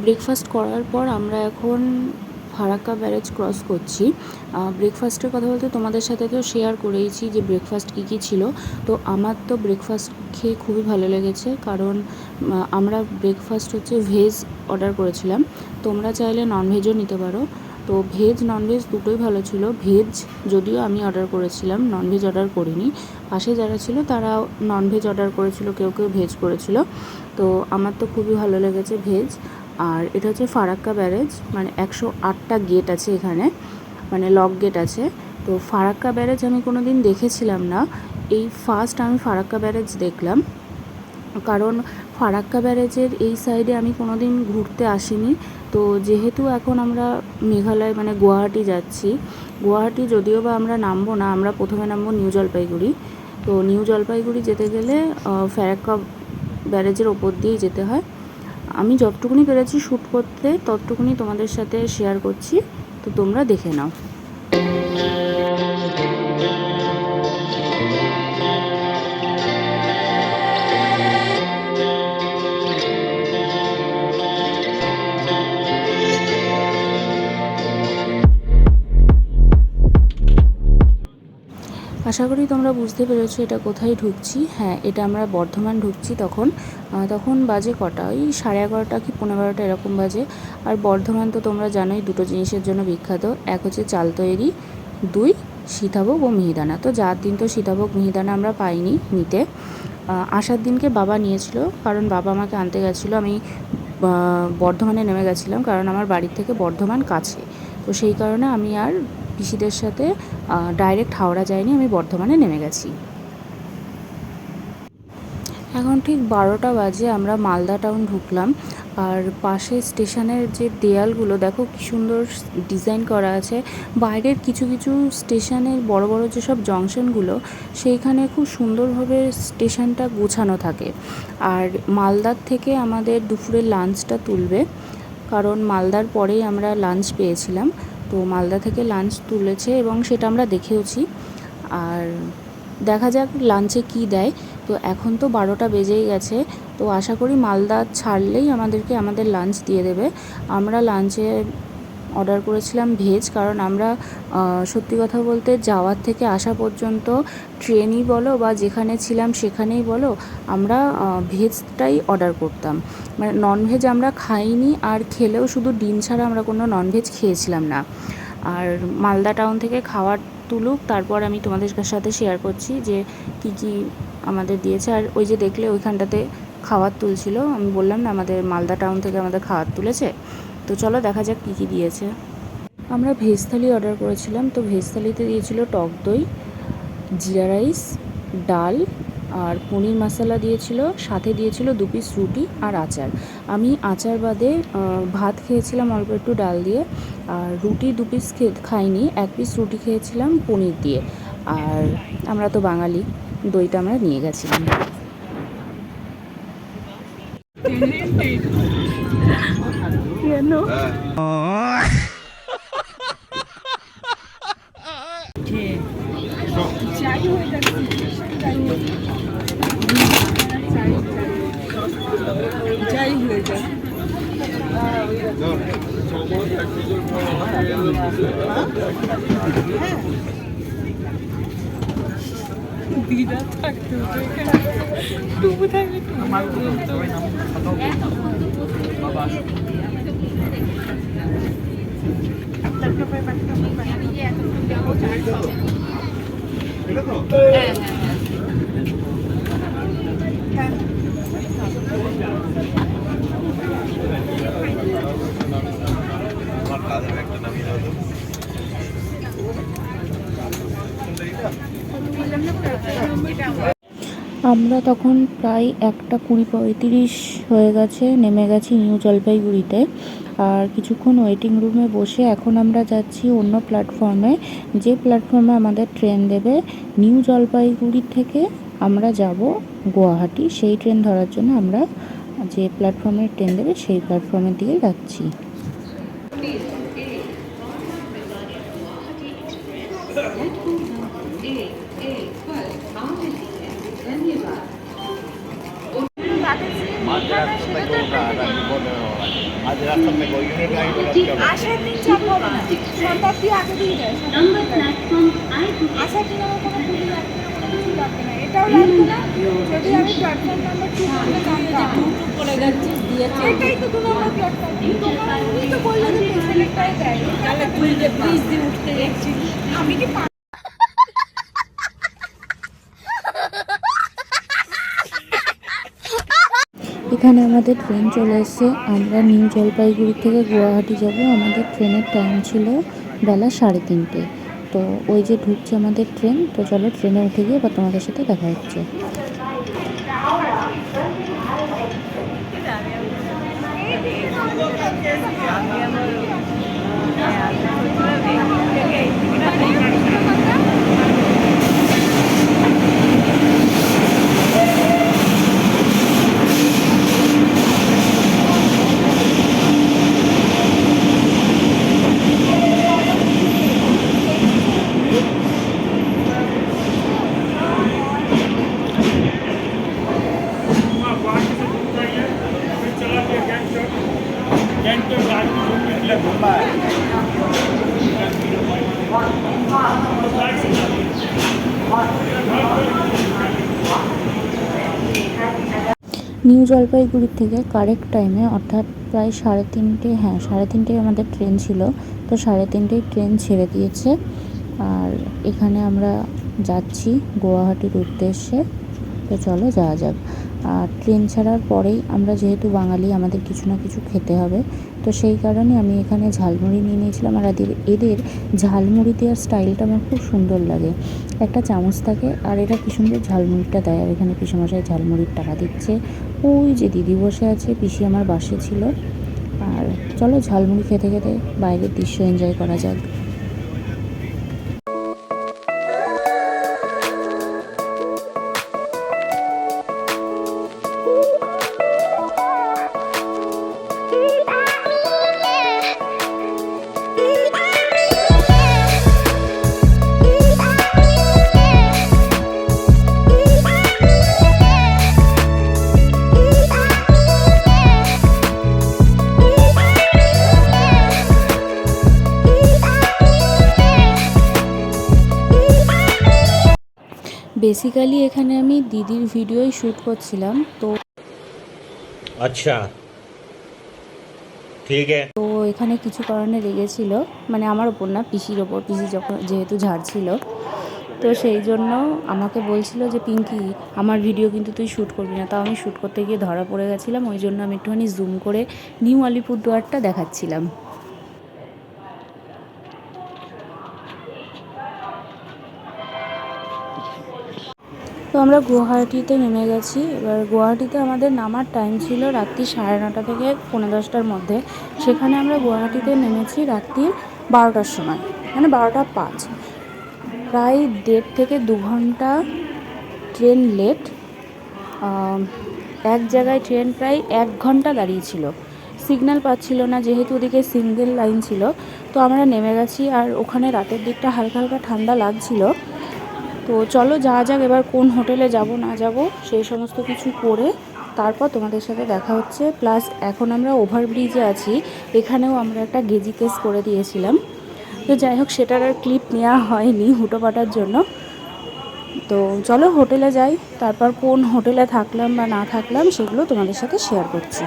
Breakfast করার পর আমরা এখন ফারাক্কা ব্যারেজ ক্রস করছি। ব্রেকফাস্টের কথা বলতে তোমাদের সাথে তো শেয়ার করেইছি যে ব্রেকফাস্ট কী কী ছিল। তো আমার তো ব্রেকফাস্ট খেয়ে খুবই ভালো লেগেছে কারণ আমরা ব্রেকফাস্ট হচ্ছে ভেজ অর্ডার করেছিলাম। তোমরা চাইলে ননভেজও নিতে পারো। তো ভেজ ননভেজ দুটোই ভালো ছিল। ভেজ যদিও আমি অর্ডার করেছিলাম ননভেজ অর্ডার করিনি। পাশে যারা ছিল তারা ননভেজ অর্ডার করেছিল, কেউ কেউ ভেজ করেছিল। তো আমার তো খুবই ভালো লেগেছে ভেজ আর এটা হচ্ছে ফারাক্কা ব্যারেজ মানে একশো আটটা গেট আছে এখানে মানে লক গেট আছে। তো ফারাক্কা ব্যারেজ আমি কোনো দিন দেখেছিলাম না। এই ফার্স্ট আমি ফারাক্কা ব্যারেজ দেখলাম। কারণ ফারাক্কা ব্যারেজের এই সাইডে আমি কোনো দিন ঘুরতে আসিনি। তো যেহেতু এখন আমরা মেঘালয় মানে গুয়াহাটি যাচ্ছি, গুয়াহাটি যদিও বা আমরা নামবো না, আমরা প্রথমে নামবো নিউ জলপাইগুড়ি। তো নিউ জলপাইগুড়ি যেতে গেলে ফারাক্কা ব্যারেজের ওপর দিয়েই যেতে হয়। আমি যতটুকুনি পেরেছি শ্যুট করতে ততটুকুনি তোমাদের সাথে শেয়ার করছি। তো তোমরা দেখে নাও। আশা করি তোমরা বুঝতে পেরেছ এটা কোথায় ঢুকছি। হ্যাঁ এটা আমরা বর্ধমান ঢুকছি তখন। তখন বাজে কটা? ওই সাড়ে এগারোটা কি পনেরো বারোটা এরকম বাজে। আর বর্ধমান তো তোমরা জানোই দুটো জিনিসের জন্য বিখ্যাত। এক হচ্ছে চাল তৈরি দুই সীতাভোগ ও মিহিদানা। তো যার দিন তো সীতাভোগ, মিহিদানা আমরা পাইনি নিতে। আসার দিনকে বাবা নিয়েছিল, কারণ বাবা আমাকে আনতে গেছিল। আমি বর্ধমানে নেমে গেছিলাম, কারণ আমার বাড়ির থেকে বর্ধমান কাছে। তো সেই কারণে আমি আর পিসিদের সাথে ডাইরেক্ট হাওড়া যাইনি, আমি বর্ধমানে নেমে গেছি। এখন ঠিক বারোটা বাজে, আমরা মালদা টাউন ঢুকলাম। আর পাশে স্টেশনের যে দেয়ালগুলো, দেখো কি সুন্দর ডিজাইন করা আছে। বাইরের কিছু কিছু স্টেশনের বড় বড় যেসব জংশনগুলো, সেইখানে খুব সুন্দরভাবে স্টেশনটা গোছানো থাকে। আর মালদার থেকে আমাদের দুপুরের লাঞ্চটা তুলবে, কারণ মালদার পরেই আমরা লাঞ্চ পেয়েছিলাম। তো মালদা থেকে লাঞ্চ তুলেছে এবং সেটা আমরা দেখেওছি। আর দেখা যাক লাঞ্চে কি দেয়। তো এখন তো বারোটা বেজেই গেছে। তো আশা করি মালদা ছাড়লেই আমাদেরকে আমাদের লাঞ্চ দিয়ে দেবে। আমরা লাঞ্চে অর্ডার করেছিলাম ভেজ, কারণ আমরা সত্যি কথা বলতে যাওয়ার থেকে আসা পর্যন্ত ট্রেনই বলো বা যেখানে ছিলাম সেখানেই বলো, আমরা ভেজটাই অর্ডার করতাম। মানে ননভেজ আমরা খাইনি আর খেলেও শুধু ডিম ছাড়া আমরা কোনো ননভেজ খেয়েছিলাম না। আর মালদা টাউন থেকে খাবার তুলুক, তারপর আমি তোমাদের সাথে শেয়ার করছি যে কি কি আমাদের দিয়েছে। আর ওই যে দেখলে ওইখানটাতে খাবার তুলছিল আমি বললাম না আমাদের মালদা টাউন থেকে আমাদের খাবার তুলেছে? তো চলো দেখা যাক কী কী দিয়েছে। আমরা ভেজ থালি অর্ডার করেছিলাম, তো ভেজ থালিতে দিয়েছিল টক দই, জিরা রাইস ডাল, আর পনির মশলা দিয়েছিল, সাথে দিয়েছিল দু পিস রুটি আর আচার। আমি আচার বাদে ভাত খেয়েছিলাম অল্প একটু ডাল দিয়ে, আর রুটি দু পিস খাইনি, এক পিস রুটি খেয়েছিলাম পনির দিয়ে। আর আমরা তো বাঙালি, দইটা আমরা নিয়ে গেছিলাম। কেন? যাই হয়ে যায় দিদা থাকতো। ডুবু আমরা তখন প্রায় একটা কুড়ি পঁয়ত্রিশ হয়ে গেছে নেমে গেছি নিউ জলপাইগুড়িতে। আর কিছুক্ষণ ওয়েটিং রুমে বসে এখন আমরা যাচ্ছি অন্য প্ল্যাটফর্মে যে প্ল্যাটফর্মে আমাদের ট্রেন দেবে নিউ জলপাইগুড়ি থেকে আমরা যাব গুয়াহাটি। সেই ট্রেন ধরার জন্য আমরা যে প্ল্যাটফর্মে ট্রেন দেবে সেই প্ল্যাটফর্মের দিকে যাচ্ছি। আসার দিন চাপ হবে না। শতাব্দী আগে দিয়ে যায় আসার দিন আমার কোনো পুজো লাগবে না কোনো কিছু লাগবে না। এটাও লাগবে না যদি আমি প্ল্যাটফর্ম নাম্বার টু করে যাচ্ছিস দিয়েছে। এটাই তো দু নম্বর প্ল্যাটফর্ম তুমি তো বললে যে পেছনেরটাই দেয়। তাহলে তুই যে ব্রিজ দিয়ে উঠতে যাচ্ছিস আমি কি এখানে আমাদের ট্রেন চলে এসছে। আমরা নিউ জলপাইগুড়ি থেকে গুয়াহাটি যাব। আমাদের ট্রেনের টাইম ছিল বেলা সাড়ে তিনটে। তো ওই যে ঢুকছে আমাদের ট্রেন, তো চলো ট্রেনে উঠে গিয়ে বা তোমাদের সাথে দেখা হচ্ছে। নিউ জলপাইগুড়ি থেকে কারেক্ট টাইমে অর্থাৎ প্রায় সাড়ে তিনটে হ্যাঁ সাড়ে তিনটেয় আমাদের ট্রেন ছিল। তো সাড়ে তিনটেই ট্রেন ছেড়ে দিয়েছে। আর এখানে আমরা যাচ্ছি গুয়াহাটির উদ্দেশ্যে। তো চলো যাওয়া যাক। আর ট্রেন ছাড়ার পরেই আমরা যেহেতু বাঙালি, আমাদের কিছু না কিছু খেতে হবে। তো সেই কারণে আমি এখানে ঝালমুড়ি নিয়ে নিয়েছিলাম আর এদের এদের ঝালমুড়ি দেওয়ার স্টাইলটা আমার খুব সুন্দর লাগে। একটা চামচ থাকে আর এরা কি সুন্দর ঝালমুড়িটা দেয় আর এখানে পিসেমশাই ঝালমুড়ির টাকা দিচ্ছে। ওই যে দিদি বসে আছে, পিসি আমার বাসে ছিল। আর চলো ঝালমুড়ি খেতে খেতে বাইরের দৃশ্য এনজয় করা যাক। বেসিক্যালি এখানে আমি দিদির ভিডিওই শ্যুট করছিলাম তো আচ্ছা। ঠিক তো এখানে কিছু কারণে লেগেছিল মানে আমার ওপর না পিসির ওপর পিসি যখন যেহেতু ঝাড়ছিল তো সেই জন্য আমাকে বলছিল যে পিঙ্কি আমার ভিডিও কিন্তু তুই শ্যুট করবি না। তাও আমি শ্যুট করতে গিয়ে ধরা পড়ে গেছিলাম ওই জন্য আমি একটুখানি জুম করে নিউ আলিপুরদুয়ারটা দেখাচ্ছিলাম। তো আমরা গুয়াহাটিতে নেমে গেছি। এবার গুয়াহাটিতে আমাদের নামার টাইম ছিল রাত্রি সাড়ে নটা থেকে পৌনে দশটার মধ্যে। সেখানে আমরা গুয়াহাটিতে নেমেছি রাত্রি বারোটার সময় মানে বারোটা পাঁচ। প্রায় দেড় থেকে দু ঘণ্টা ট্রেন লেট এক জায়গায় ট্রেন প্রায় এক ঘণ্টা দাঁড়িয়েছিল সিগন্যাল পাচ্ছিল না, যেহেতু ওদিকে সিঙ্গেল লাইন ছিল। তো আমরা নেমে গেছি আর ওখানে রাতের দিকটা হালকা হালকা ঠান্ডা লাগছিল। তো চলো যাওয়া যাক, এবার কোন হোটেলে যাব, না যাব, সেই সমস্ত কিছু করে তারপর তোমাদের সাথে দেখা হচ্ছে। প্লাস এখন আমরা ওভারব্রিজে আছি, এখানেও আমরা একটা গেজি কেস করে দিয়েছিলাম। তো যাই হোক, সেটার আর ক্লিপ নেওয়া হয়নি হুটো পাটার জন্য। তো চলো হোটেলে যাই, তারপর কোন হোটেলে থাকলাম বা না থাকলাম, সেগুলো তোমাদের সাথে শেয়ার করছি।